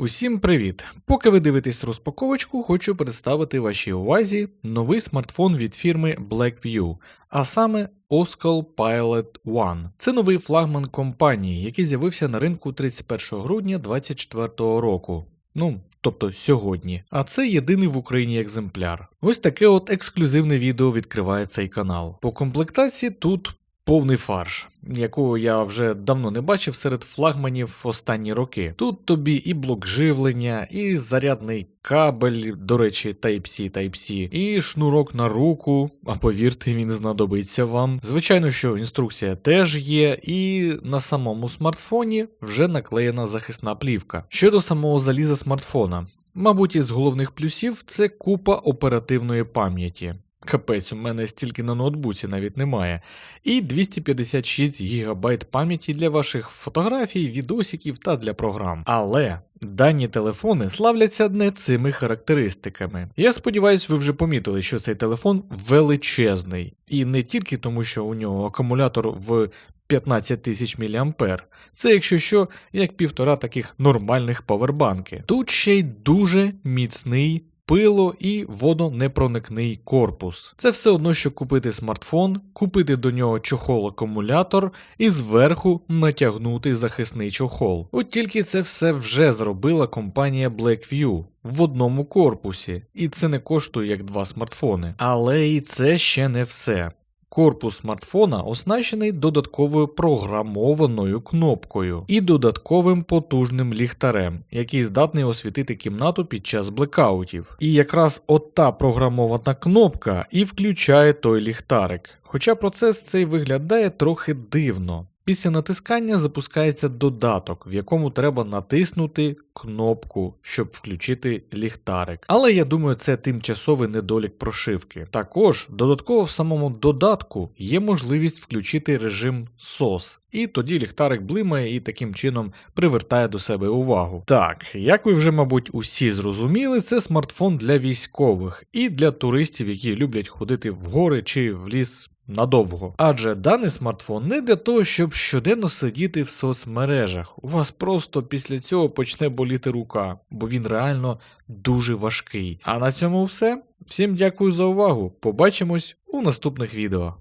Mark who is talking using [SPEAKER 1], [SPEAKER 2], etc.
[SPEAKER 1] Усім привіт! Поки ви дивитесь розпаковочку, хочу представити вашій увазі новий смартфон від фірми Blackview, а саме Oscal Pilot One. Це новий флагман компанії, який з'явився на ринку 31 грудня 2024 року. Ну, тобто сьогодні. А це єдиний в Україні екземпляр. Ось таке от ексклюзивне відео відкриває цей канал. По комплектації тут повний фарш, якого я вже давно не бачив серед флагманів останні роки. Тут тобі і блок живлення, і зарядний кабель, до речі, Type-C, Type-C, і шнурок на руку, а повірте, він знадобиться вам. Звичайно, що інструкція теж є, і на самому смартфоні вже наклеєна захисна плівка. Щодо самого заліза смартфона. Мабуть, із головних плюсів це купа оперативної пам'яті. Капець, у мене стільки на ноутбуці навіть немає. І 256 ГБ пам'яті для ваших фотографій, відосиків та для програм. Але дані телефони славляться не цими характеристиками. Я сподіваюся, ви вже помітили, що цей телефон величезний. І не тільки тому, що у нього акумулятор в 15 тисяч мА. Це, якщо що, як півтора таких нормальних павербанки. Тут ще й дуже міцний пило і водонепроникний корпус. Це все одно, що купити смартфон, купити до нього чохол-акумулятор і зверху натягнути захисний чохол. От тільки це все вже зробила компанія Blackview. В одному корпусі, і це не коштує як два смартфони. Але і це ще не все. Корпус смартфона оснащений додатковою програмованою кнопкою і додатковим потужним ліхтарем, який здатний освітити кімнату під час блекаутів. І якраз ота програмована кнопка і включає той ліхтарик. Хоча процес цей виглядає трохи дивно. Після натискання запускається додаток, в якому треба натиснути кнопку, щоб включити ліхтарик. Але я думаю, це тимчасовий недолік прошивки. Також додатково в самому додатку є можливість включити режим SOS, і тоді ліхтарик блимає і таким чином привертає до себе увагу. Так, як ви вже, мабуть, усі зрозуміли, це смартфон для військових і для туристів, які люблять ходити в гори чи в ліс надовго. Адже даний смартфон не для того, щоб щоденно сидіти в соцмережах. У вас просто після цього почне боліти рука, бо він реально дуже важкий. А на цьому все. Всім дякую за увагу. Побачимось у наступних відео.